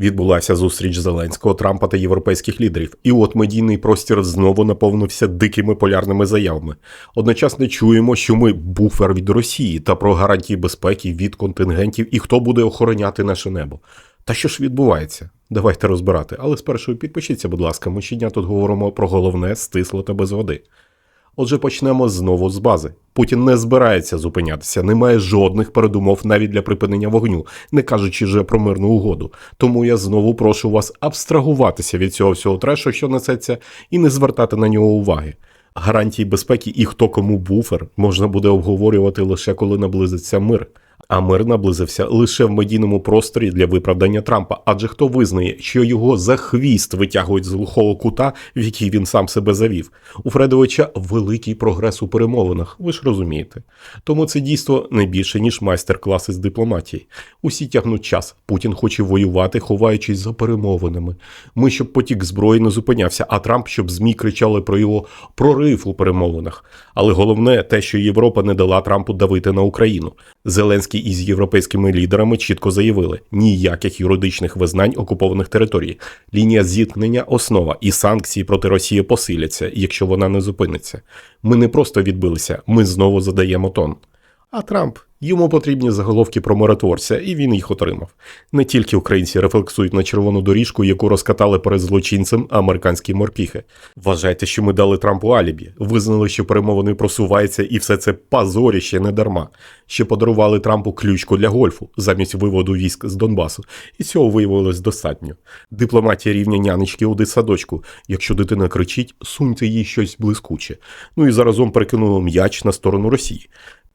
Відбулася зустріч Зеленського, Трампа та європейських лідерів, і от медійний простір знову наповнився дикими полярними заявами. Одночасно чуємо, що ми буфер від Росії та про гарантії безпеки від контингентів і хто буде охороняти наше небо. Та що ж відбувається? Давайте розбирати. Але спершу підпишіться, будь ласка, ми щодня тут говоримо про головне стисло та без води. Отже, почнемо знову з бази. Путін не збирається зупинятися, немає жодних передумов навіть для припинення вогню, не кажучи вже про мирну угоду. Тому я знову прошу вас абстрагуватися від цього всього трешу, що несеться, і не звертати на нього уваги. Гарантії безпеки і хто кому буфер можна буде обговорювати лише коли наблизиться мир. А мир наблизився лише в медійному просторі для виправдання Трампа. Адже хто визнає, що його за хвіст витягують з глухого кута, в який він сам себе завів. У Фредовича великий прогрес у перемовинах, ви ж розумієте. Тому це дійство не більше ніж майстер-клас із дипломатії. Усі тягнуть час. Путін хоче воювати, ховаючись за перемовинами. Ми щоб потік зброї не зупинявся, а Трамп щоб змі кричали про його прорив у перемовинах. Але головне те, що Європа не дала Трампу давити на Україну. Зеленський із європейськими лідерами чітко заявили: ніяких юридичних визнань окупованих територій. Лінія зіткнення основа, і санкції проти Росії посиляться, якщо вона не зупиниться. Ми не просто відбилися, ми знову задаємо тон. А Трамп йому потрібні заголовки про миротворця, і він їх отримав. Не тільки українці рефлексують на червону доріжку, яку розкатали перед злочинцем американські морпіхи. Вважайте, що ми дали Трампу алібі, визнали, що перемовини просуваються, і все це позоріще не дарма. Ще подарували Трампу ключку для гольфу замість виводу військ з Донбасу, і цього виявилось достатньо. Дипломатія рівня нянечки у дитсадочку. Якщо дитина кричить, суньте їй щось блискуче. Ну і заразом перекинули м'яч на сторону Росії.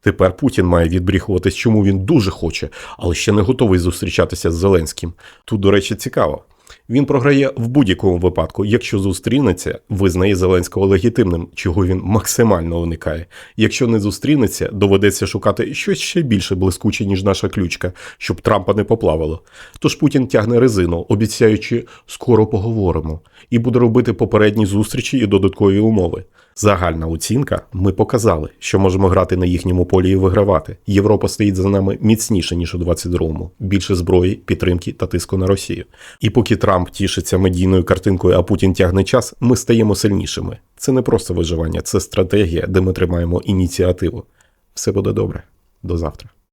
Тепер Путін має відбріхуватись, чому він дуже хоче, але ще не готовий зустрічатися з Зеленським. Тут, до речі, цікаво. Він програє в будь-якому випадку. Якщо зустрінеться, визнає Зеленського легітимним, чого він максимально уникає. Якщо не зустрінеться, доведеться шукати щось ще більше блискуче, ніж наша ключка, щоб Трампа не поплавило. Тож Путін тягне резину, обіцяючи скоро поговоримо, і буде робити попередні зустрічі і додаткові умови. Загальна оцінка: ми показали, що можемо грати на їхньому полі і вигравати. Європа стоїть за нами міцніше ніж у 22-му. Більше зброї, підтримки та тиску на Росію. І поки Трамп тішиться медійною картинкою, а Путін тягне час, ми стаємо сильнішими. Це не просто виживання, це стратегія, де ми тримаємо ініціативу. Все буде добре. До завтра.